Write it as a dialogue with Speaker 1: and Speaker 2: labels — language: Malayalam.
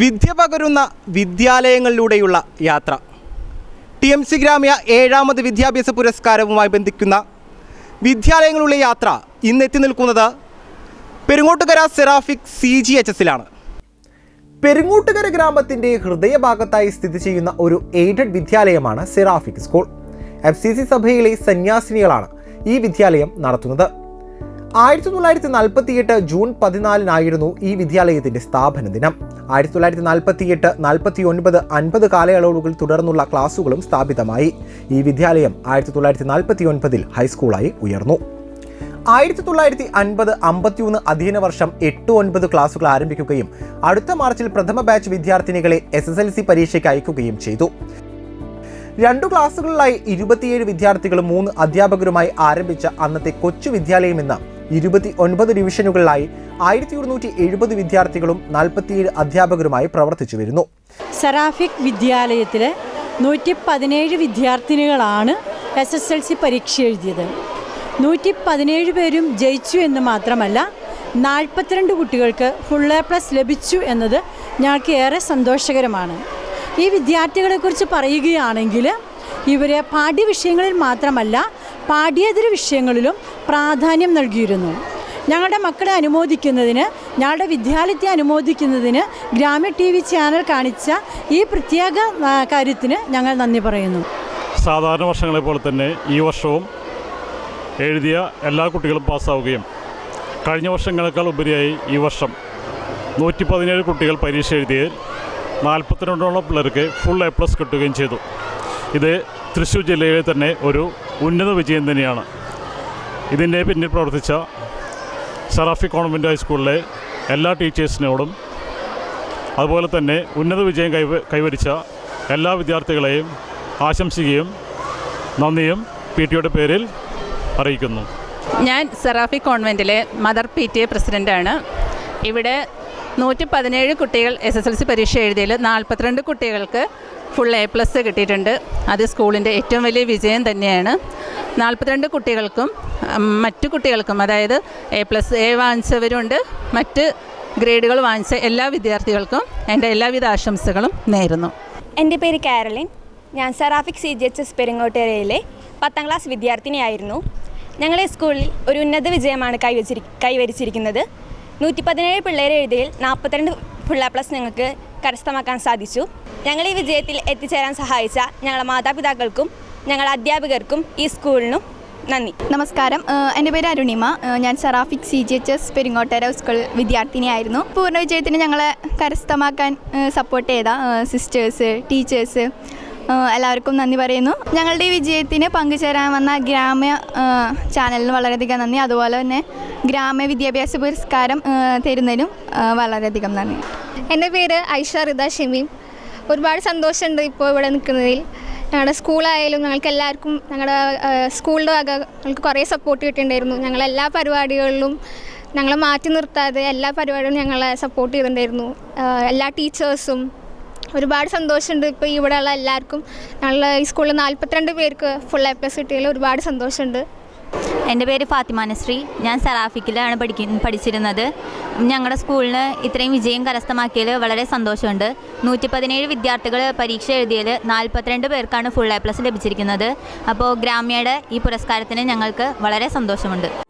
Speaker 1: വിദ്യ പകരുന്ന വിദ്യാലയങ്ങളിലൂടെയുള്ള യാത്ര. ടി എം സി ഗ്രാമ്യ ഏഴാമത് വിദ്യാഭ്യാസ പുരസ്കാരവുമായി ബന്ധിക്കുന്ന വിദ്യാലയങ്ങളിലുള്ള യാത്ര ഇന്ന് എത്തി നിൽക്കുന്നത് Perungottukara Seraphic C G H എസിലാണ്. Perungottukara ഗ്രാമത്തിന്റെ ഹൃദയഭാഗത്തായി സ്ഥിതി ചെയ്യുന്ന ഒരു aided വിദ്യാലയമാണ് Seraphic school. F C C സഭയിലെ സന്യാസിനികളാണ് ഈ വിദ്യാലയം നടത്തുന്നത്. ആയിരത്തി തൊള്ളായിരത്തി നാൽപ്പത്തിയെട്ട് ജൂൺ പതിനാലിനായിരുന്നു ഈ വിദ്യാലയത്തിന്റെ സ്ഥാപന ദിനം. ആയിരത്തി തൊള്ളായിരത്തി നാൽപ്പത്തിയെട്ട് നാൽപ്പത്തി ഒൻപത് അൻപത് കാലയളവുകളിൽ തുടർന്നുള്ള ക്ലാസുകളും സ്ഥാപിതമായി. ഈ വിദ്യാലയം ആയിരത്തി തൊള്ളായിരത്തി നാൽപ്പത്തി ഒൻപതിൽ ഹൈസ്കൂളായി ഉയർന്നു. ആയിരത്തി തൊള്ളായിരത്തി അൻപത് അമ്പത്തിയൊന്ന് അധ്യയന വർഷം എട്ട് ഒൻപത് ക്ലാസുകൾ ആരംഭിക്കുകയും അടുത്ത മാർച്ചിൽ പ്രഥമ ബാച്ച് വിദ്യാർത്ഥിനികളെ എസ് എസ് എൽ സി പരീക്ഷയ്ക്ക് അയക്കുകയും ചെയ്തു. രണ്ടു ക്ലാസ്സുകളിലായി ഇരുപത്തിയേഴ് വിദ്യാർത്ഥികളും മൂന്ന് അധ്യാപകരുമായി ആരംഭിച്ച അന്നത്തെ കൊച്ചു വിദ്യാലയം ഇന്ന് ഇരുപത്തി ഒൻപത് ഡിവിഷനുകളിലായി ആയിരത്തി ഒരുന്നൂറ്റി എഴുപത് വിദ്യാർത്ഥികളും നാൽപ്പത്തിയേഴ് അധ്യാപകരുമായി പ്രവർത്തിച്ചു വരുന്നു.
Speaker 2: സറാഫിക് വിദ്യാലയത്തിലെ നൂറ്റി പതിനേഴ് വിദ്യാർത്ഥിനികളാണ് എസ് എസ് എൽ സി പരീക്ഷ എഴുതിയത്. നൂറ്റി പതിനേഴ് പേരും ജയിച്ചു എന്ന് മാത്രമല്ല നാൽപ്പത്തിരണ്ട് കുട്ടികൾക്ക് ഫുൾ എ പ്ലസ് ലഭിച്ചു എന്നത് ഞങ്ങൾക്ക് ഏറെ സന്തോഷകരമാണ്. ഈ വിദ്യാർത്ഥികളെക്കുറിച്ച് പറയുകയാണെങ്കിൽ ഇവരെ പാഠ്യവിഷയങ്ങളിൽ മാത്രമല്ല പാഠ്യേതര വിഷയങ്ങളിലും പ്രാധാന്യം നൽകിയിരുന്നു. ഞങ്ങളുടെ മക്കളെ അനുമോദിക്കുന്നതിന് ഞങ്ങളുടെ വിദ്യാലയത്തെ അനുമോദിക്കുന്നതിന് ഗ്രാമ്യ ടി വി ചാനൽ കാണിച്ച ഈ പ്രത്യേക കാര്യത്തിന് ഞങ്ങൾ നന്ദി പറയുന്നു.
Speaker 3: സാധാരണ വർഷങ്ങളെ പോലെ തന്നെ ഈ വർഷവും എഴുതിയ എല്ലാ കുട്ടികളും പാസ്സാവുകയും കഴിഞ്ഞ വർഷങ്ങളെക്കാൾ ഉപരിയായി ഈ വർഷം നൂറ്റി പതിനേഴ് കുട്ടികൾ പരീക്ഷ എഴുതിയതിൽ നാൽപ്പത്തിരണ്ടോളം പിള്ളേർക്ക് ഫുൾ എ പ്ലസ് കിട്ടുകയും ചെയ്തു. ഇത് തൃശ്ശൂർ ജില്ലയിലെ തന്നെ ഒരു ഉന്നത വിജയം തന്നെയാണ്. ഇതിന്റെ പിന്നിൽ പ്രവർത്തിച്ച സറാഫി കോൺവെന്റ് ഹൈസ്കൂളിലെ എല്ലാ ടീച്ചേഴ്സിനോടും അതുപോലെ തന്നെ ഉന്നത വിജയം കൈവ കൈവരിച്ച എല്ലാ വിദ്യാർത്ഥികളെയും ആശംസിക്കുകയും നന്ദിയും പി ടിയുടെ പേരിൽ അറിയിക്കുന്നു.
Speaker 4: ഞാൻ സെറാഫി കോൺവെന്റിലെ മദർ പി ടി എ പ്രസിഡന്റാണ് ഇവിടെ നൂറ്റി പതിനേഴ് കുട്ടികൾ എസ് എസ് എൽ സി പരീക്ഷ എഴുതിയതിൽ നാൽപ്പത്തിരണ്ട് കുട്ടികൾക്ക് ഫുൾ എ പ്ലസ് കിട്ടിയിട്ടുണ്ട്. അത് സ്കൂളിന്റെ ഏറ്റവും വലിയ വിജയം തന്നെയാണ്. നാൽപ്പത്തിരണ്ട് കുട്ടികൾക്കും മറ്റു കുട്ടികൾക്കും അതായത് എ പ്ലസ് എ വാങ്ങിച്ചവരുണ്ട് മറ്റ് ഗ്രേഡുകൾ വാങ്ങിച്ച എല്ലാ വിദ്യാർത്ഥികൾക്കും എന്റെ എല്ലാവിധ ആശംസകളും നേരുന്നു.
Speaker 5: എന്റെ പേര് കാരളിൻ ഞാൻ Seraphic C G H S പെരിങ്ങോട്ടേരയിലെ പത്താം ക്ലാസ് വിദ്യാർത്ഥിനിയായിരുന്നു. ഞങ്ങളെ സ്കൂളിൽ ഒരു ഉന്നത വിജയമാണ് കൈവച്ചിരി കൈവരിച്ചിരിക്കുന്നത്. നൂറ്റി പതിനേഴ് പിള്ളേരെ എഴുതിയിൽ നാൽപ്പത്തിരണ്ട് ഫുൾ പ്ലസ് ഞങ്ങൾക്ക് കരസ്ഥമാക്കാൻ സാധിച്ചു. ഞങ്ങൾ ഈ വിജയത്തിൽ എത്തിച്ചേരാൻ സഹായിച്ച ഞങ്ങളുടെ മാതാപിതാക്കൾക്കും ഞങ്ങളുടെ അധ്യാപകർക്കും ഈ സ്കൂളിനും നന്ദി.
Speaker 6: നമസ്കാരം. എന്റെ പേര് അരുണിമ. ഞാൻ Seraphic C G H S Peringottera school വിദ്യാർത്ഥിനിയായിരുന്നു. പൂർണ വിജയത്തിന് ഞങ്ങളെ കരസ്ഥമാക്കാൻ സപ്പോർട്ട് ചെയ്ത സിസ്റ്റേഴ്സ് ടീച്ചേഴ്സ് എല്ലാവർക്കും നന്ദി പറയുന്നു. ഞങ്ങളുടെ ഈ വിജയത്തിന് പങ്കുചേരാൻ വന്ന ഗ്രാമ്യ ചാനലിന് വളരെയധികം നന്ദി. അതുപോലെ തന്നെ ഗ്രാമ്യ വിദ്യാഭ്യാസ പുരസ്കാരം തരുന്നതിനും വളരെയധികം നന്ദി.
Speaker 7: എന്റെ പേര് ഐഷ റിദ ഷമീം. ഒരുപാട് സന്തോഷമുണ്ട് ഇപ്പോൾ ഇവിടെ നിൽക്കുന്നതിൽ. ഞങ്ങളുടെ സ്കൂളായാലും ഞങ്ങൾക്ക് എല്ലാവർക്കും ഞങ്ങളുടെ സ്കൂളിന്റെ വക ഞങ്ങൾക്ക് കുറേ സപ്പോർട്ട് കിട്ടിയിട്ടുണ്ടായിരുന്നു. ഞങ്ങൾ എല്ലാ പരിപാടികളിലും ഞങ്ങളെ മാറ്റി നിർത്താതെ എല്ലാ പരിപാടികളും ഞങ്ങളെ സപ്പോർട്ട് ചെയ്തിട്ടുണ്ടായിരുന്നു. എല്ലാ ടീച്ചേഴ്സും ഒരുപാട് സന്തോഷമുണ്ട്. ഇപ്പോൾ ഇവിടെയുള്ള എല്ലാവർക്കും ഞങ്ങൾ ഈ സ്കൂളിൽ നാൽപ്പത്തിരണ്ട് പേർക്ക് ഫുൾ എ പ്ലസ് കിട്ടിയതിൽ ഒരുപാട് സന്തോഷമുണ്ട്.
Speaker 8: എന്റെ പേര് ഫാത്തിമ നസ്രി ഞാൻ സറാഫിക്കിലാണ് പഠിക്ക പഠിച്ചിരുന്നത്. ഞങ്ങളുടെ സ്കൂളിന് ഇത്രയും വിജയം കരസ്ഥമാക്കിയതിൽ വളരെ സന്തോഷമുണ്ട്. നൂറ്റി പതിനേഴ് വിദ്യാർത്ഥികൾ പരീക്ഷ എഴുതിയതിൽ നാൽപ്പത്തിരണ്ട് പേർക്കാണ് ഫുൾ എ പ്ലസ് ലഭിച്ചിരിക്കുന്നത്. അപ്പോൾ ഗ്രാമ്യയുടെ ഈ പുരസ്കാരത്തിന് ഞങ്ങൾക്ക് വളരെ സന്തോഷമുണ്ട്.